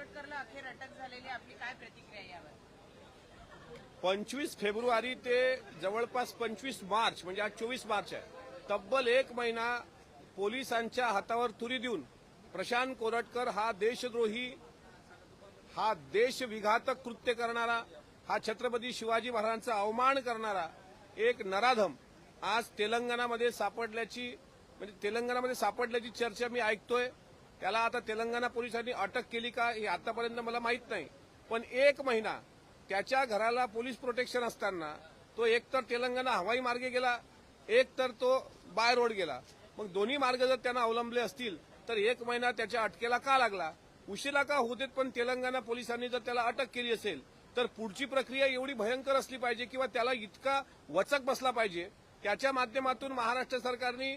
कोरटकरला अखेर अटक झालेली आपली काय प्रतिक्रिया यावर? पंचवीस फेब्रुवारी ते जवळपास पंचवीस मार्च म्हणजे आज चोवीस मार्च आहे. तब्बल एक महिना पोलिसांच्या हातावर तुरी देऊन प्रशांत कोरटकर हा देशद्रोही हा देशविघातक कृत्य करणारा हा छत्रपती शिवाजी महाराजांचा अवमान करणारा एक नराधम आज तेलंगणामध्ये सापडल्याची म्हणजे तेलंगणामध्ये सापडल्याची चर्चा मी ऐकतोय. त्याला आता तेलंगणा पोलिसांनी अटक केली का हे आतापर्यंत मला माहीत नाही. पण एक महिना त्याच्या घराला पोलीस प्रोटेक्शन असताना तो एकतर तेलंगणा हवाई मार्गे गेला एक तर तो बाय रोड गेला. मग दोन्ही मार्ग जर त्यांना अवलंबले असतील तर एक महिना त्याच्या अटकेला का लागला? उशिरा का होते पण तेलंगणा पोलिसांनी जर त्याला अटक केली असेल तर पुढची प्रक्रिया एवढी भयंकर असली पाहिजे किंवा त्याला इतका वचक बसला पाहिजे त्याच्या माध्यमातून महाराष्ट्र सरकारने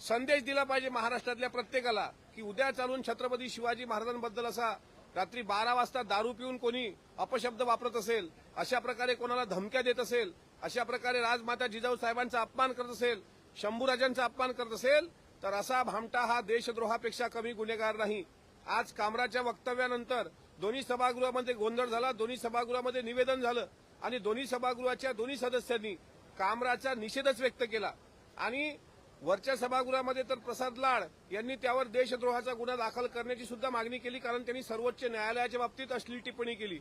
संदेश दिला पाहिजे महाराष्ट्रातल्या प्रत्येकाला की उद्या चालून छत्रपती शिवाजी महाराजांबद्दल असा रात्री बारा वाजता दारू पिऊन कोणी अपशब्द वापरत असेल अशा प्रकारे कोणाला धमक्या देत असेल अशा प्रकारे राजमाता जिजाऊ साहेबांचा अपमान करत असेल शंभूराजांचा अपमान करत असेल तर असा भामटा हा देशद्रोहापेक्षा कमी गुन्हेगार नाही. आज कामराच्या वक्तव्यानंतर दोन्ही सभागृहामध्ये गोंधळ झाला दोन्ही सभागृहामध्ये निवेदन झालं आणि दोन्ही सभागृहाच्या दोन्ही सदस्यांनी कामराचा निषेधच व्यक्त केला. आणि वरच्या सभागृहामध्ये तर प्रसाद लाड यांनी त्यावर देशद्रोहाचा गुन्हा दाखल करण्याची सुद्धा मागणी केली कारण त्यांनी सर्वोच्च न्यायालयाच्या बाबतीत अश्लील टिप्पणी केली.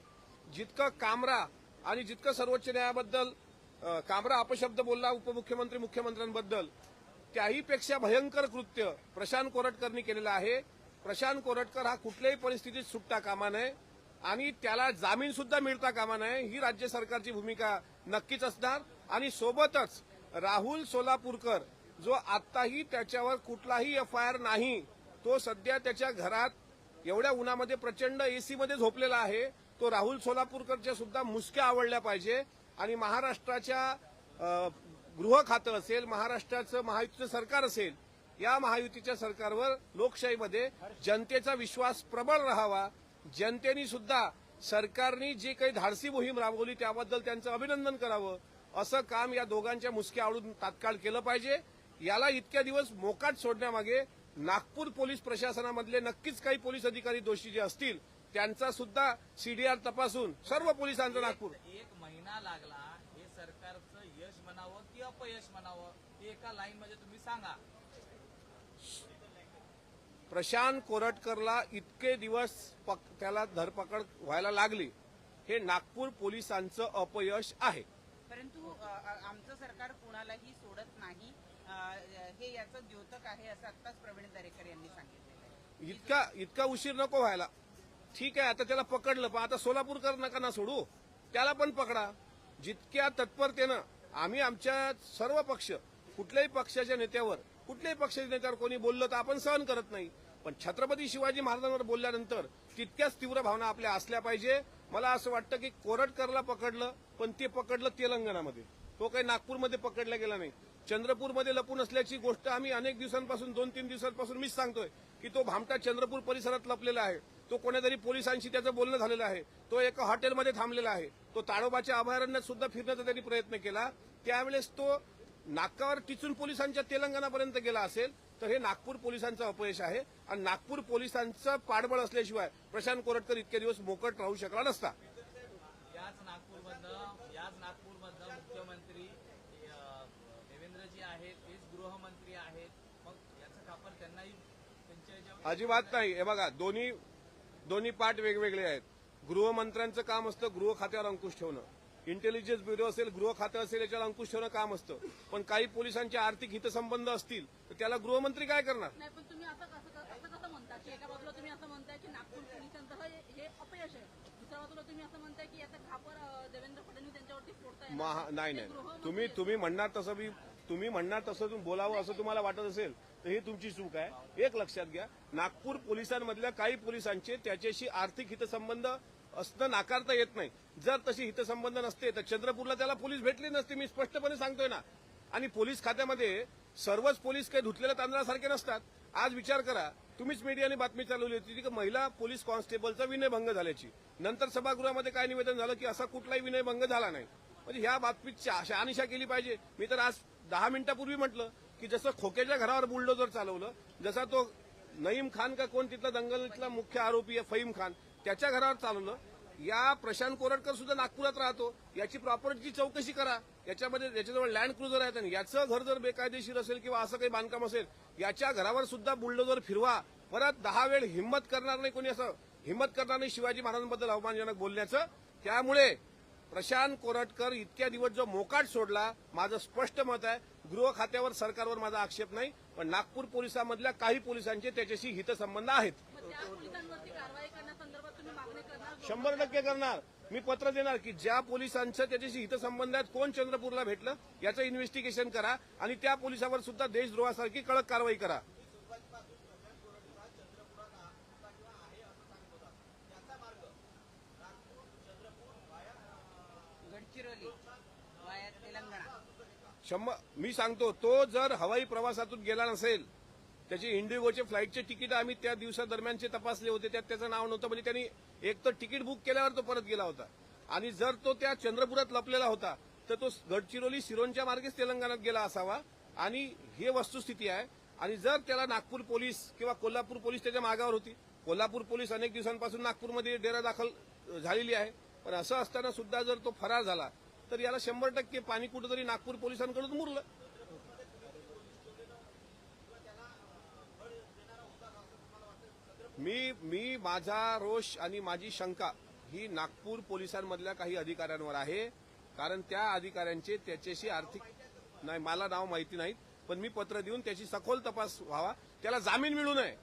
जितकं कामरा आणि जितकं सर्वोच्च न्यायाबद्दल कामरा अपशब्द बोलला उपमुख्यमंत्री मुख्यमंत्र्यांबद्दल त्याहीपेक्षा भयंकर कृत्य प्रशांत कोरटकरनी केलेलं आहे. प्रशांत कोरटकर हा कुठल्याही परिस्थितीत सुटता कामा नये आणि त्याला जामीन सुद्धा मिळता कामा नये ही राज्य सरकारची भूमिका नक्कीच असणार. आणि सोबतच राहुल सोलापूरकर जो आत्ताही त्याच्यावर कुठलाही एफ आय आर नाही तो सध्या त्याच्या घरात एवढ्या उन्हामध्ये प्रचंड एसीमध्ये झोपलेला आहे. तो राहुल सोलापूरकरच्या सुद्धा मुसक्या आवडल्या पाहिजे. आणि महाराष्ट्राच्या गृह खातं असेल महाराष्ट्राचं महायुतीचं सरकार असेल या महायुतीच्या सरकारवर लोकशाहीमध्ये जनतेचा विश्वास प्रबळ राहावा. जनतेनी सुद्धा सरकारने जी काही धाडसी मोहीम राबवली त्याबद्दल त्यांचं अभिनंदन करावं. असं काम या दोघांच्या मुसक्या आवडून तात्काळ केलं पाहिजे. याला इतक्या दिवस मोकाट सोडण्यामागे नागपूर पोलीस प्रशासनामधले नक्कीच काही पोलीस अधिकारी दोषी जे असतील त्यांचा सुद्धा सीडीआर तपासून सर्व पोलिसांचा नागपूर. एक महिना लागला हे सरकारचं यश म्हणावं की अपयश म्हणावं हे एका लाईन मध्ये तुम्ही सांगा. प्रशांत कोरटकरला इतके दिवस त्याला धरपकड व्हायला लागली. हे नागपूर पोलिसांचं अपयश आहे. परंतु आमचं सरकार कोणालाही सोडत नाही. हे याचं द्योतक आहे असं आत्ताच प्रवीण दरेकर यांनी सांगितलं इतका इतका उशीर नको व्हायला. ठीक आहे आता त्याला पकडलं पण आता सोलापूरकर नका ना सोडू. त्याला पण पकडा. जितक्या तत्परतेनं आम्ही आमच्या सर्व पक्ष कुठल्याही पक्षाच्या नेत्यावर कुठल्याही पक्षाच्या नेत्यावर कोणी बोललं तर आपण सहन करत नाही. पण छत्रपती शिवाजी महाराजांवर बोलल्यानंतर तितक्याच तीव्र भावना आपल्या असल्या पाहिजे. मला असं वाटतं की कोरटकरला पकडलं पण ते पकडलं तेलंगणामध्ये. तो काही नागपूरमध्ये पकडला गेला नाही. चंद्रपूरमध्ये लपून असल्याची गोष्ट आम्ही अनेक दिवसांपासून दोन तीन दिवसांपासून मीच सांगतोय की तो भामटा चंद्रपूर परिसरात लपलेला आहे. तो कोणीतरी पोलिसांशी त्याचं बोलणं झालेलं आहे. तो एका हॉटेलमध्ये थांबलेला आहे. तो ताडोबाच्या अभयारण्यात सुद्धा फिरण्याचा त्यांनी प्रयत्न केला. त्यावेळेस तो नाकावर टिचून पोलिसांच्या तेलंगणापर्यंत गेला असेल तर हे नागपूर पोलिसांचं अपयश आहे. आणि नागपूर पोलिसांचं पाठबळ असल्याशिवाय प्रशांत कोरटकर इतके दिवस मोकट राहू शकला नसता. याच नागपूरमधनं याच नागपूर गृहमंत्री आहेत मग याचं खापर त्यांनाही त्यांच्या अजिबात नाही. हे बघा दोन्ही दोन्ही पाठ वेगवेगळे आहेत. गृहमंत्र्यांचं काम असतं गृह खात्यावर अंकुश ठेवणं. इंटेलिजन्स ब्युरो असेल गृह खातं असेल याच्यावर अंकुश ठेवणं काम असतं. पण काही पोलिसांचे आर्थिक हितसंबंध असतील तर त्याला गृहमंत्री काय करणार? नाही पण तुम्ही असं कसं असं कसं म्हणता की एका बाजूला तुम्ही असं म्हणताय की नागपूर पोलिसांचं हे अपयश आहे. दुसऱ्या बाजूला तुम्ही असं म्हणताय की याचा खापर अं, देवेंद्र फडणवीस यांच्यावरती फोडताय. महा नाही नाही. तुम्ही तुम्ही म्हणणार तसं मी तुम्ही म्हणणार तसं तुम्ही बोलावं असं तुम्हाला वाटत असेल तर ही तुमची चूक आहे. एक लक्षात घ्या नागपूर पोलिसांमधल्या काही पोलिसांचे त्याच्याशी आर्थिक हितसंबंध असणं नाकारता येत नाही. जर तशी हितसंबंध नसते तर चंद्रपूरला त्याला पोलीस भेटले नसते मी स्पष्टपणे सांगतोय ना. आणि पोलीस खात्यामध्ये सर्वच पोलीस काही धुतलेल्या तांदळासारखे नसतात. आज विचार करा तुम्हीच मीडियाने बातमी चालवली होती की महिला पोलीस कॉन्स्टेबलचा विनयभंग झाल्याची. नंतर सभागृहामध्ये काय निवेदन झालं की असा कुठलाही विनयभंग झाला नाही. म्हणजे ह्या बातमीत शहानिशा केली पाहिजे. मी तर आज दहा मिनिटापूर्वी म्हटलं की जसं खोक्याच्या घरावर बुलडोजर चालवलं जसा तो नईम खान का कोण तिथला दंगलीतला मुख्य आरोपी आहे फईम खान त्याच्या घरावर चालवलं. या प्रशांत कोरटकर सुद्धा नागपुरात राहतो. याची प्रॉपर्टीची चौकशी करा. याच्यामध्ये याच्याजवळ लँड क्रुझर आहेत आणि याचं घर जर बेकायदेशीर असेल किंवा असं काही बांधकाम असेल याच्या घरावर सुद्धा बुलडोजर फिरवा. परत दहा वेळ हिंमत करणार नाही कोणी असं. हिंमत करणार नाही शिवाजी महाराजांबद्दल अवमानजनक बोलण्याचं. त्यामुळे प्रशांत कोरटकर इतक्या दिवस जो मोकाट सोडला माझं स्पष्ट मत आहे. गृह खात्यावर सरकारवर माझा आक्षेप नाही. पण नागपूर पोलिसांमधल्या काही पोलिसांचे त्याच्याशी हितसंबंध आहेत मग त्या पोलिसांवरती कारवाई करण्यासंदर्भात तुम्ही मागणी करणार शंभर टक्के करणार. मी पत्र देणार की ज्या पोलिसांचं त्याच्याशी हितसंबंध आहेत कोण चंद्रपूरला भेटलं याचं इन्व्हेस्टिगेशन करा आणि त्या पोलिसावर सुद्धा देशद्रोहासारखी कडक कारवाई करा. शंभर मी सांगतो तो जर हवाई प्रवासातून गेला नसेल त्याची इंडिगोचे फ्लाईटचे तिकीट आम्ही त्या दिवसादरम्यानचे तपासले होते त्यात त्याचं नाव नव्हतं म्हणजे त्यांनी एक तर तिकीट बुक केल्यावर तो परत गेला होता. आणि जर तो त्या चंद्रपुरात लपलेला होता तर तो गडचिरोली सिरोनच्या मार्गेच तेलंगणात गेला असावा. आणि हे वस्तुस्थिती आहे. आणि जर त्याला नागपूर पोलीस किंवा कोल्हापूर पोलीस त्याच्या मागावर होती कोल्हापूर पोलीस अनेक दिवसांपासून नागपूरमध्ये डेरा दाखल झालेली आहे. पण असं असताना सुद्धा जर तो फरार झाला तर याला शंभर टक्के पाणी कुठंतरी नागपूर पोलिसांकडून मुरलं. मी मी माझा रोष आणि माझी शंका ही नागपूर पोलिसांमधल्या काही अधिकाऱ्यांवर आहे. कारण त्या अधिकाऱ्यांचे त्याच्याशी आर्थिक नाही मला नाव माहिती नाहीत पण मी पत्र देऊन त्याची सखोल तपास व्हावा. त्याला जामीन मिळू नये.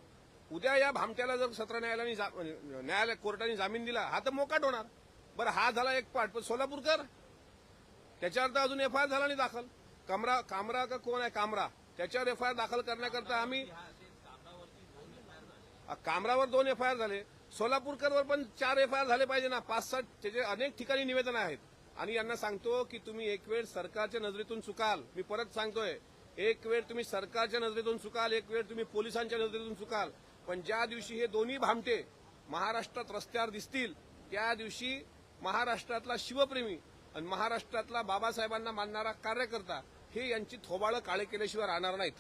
उद्या या भामट्याला जर सत्र न्यायालयाने जा- म्हणजे न्यायालय कोर्टाने जामीन दिला हा तर मोकाट होणार. बरं हा झाला एक पाठ पण सोलापूरकर? त्याच्यावर तर अजून एफ आय आर झाला नाही दाखल. कमरा कामरा का कोण आहे कामरा? त्याच्यावर एफ आय आर दाखल करण्याकरता आम्ही कामरावर दोन एफ आय आर झाले. सोलापूरकरवर पण चार एफ आय आर झाले पाहिजे ना. पाच सात त्याचे अनेक ठिकाणी निवेदन आहेत. आणि यांना सांगतो की तुम्ही एक वेळ सरकारच्या नजरेतून चुकाल. मी परत सांगतोय एक वेळ तुम्ही सरकारच्या नजरेतून चुकाल एक वेळ तुम्ही पोलिसांच्या नजरेतून चुकाल. पण ज्या दिवशी हे दोन्ही भामटे महाराष्ट्रात रस्त्यावर दिसतील त्या दिवशी महाराष्ट्रातला शिवप्रेमी आणि महाराष्ट्रातला बाबासाहेबांना मानणारा कार्यकर्ता हे यांची थोबाळं काळे केल्याशिवाय राहणार नाहीत.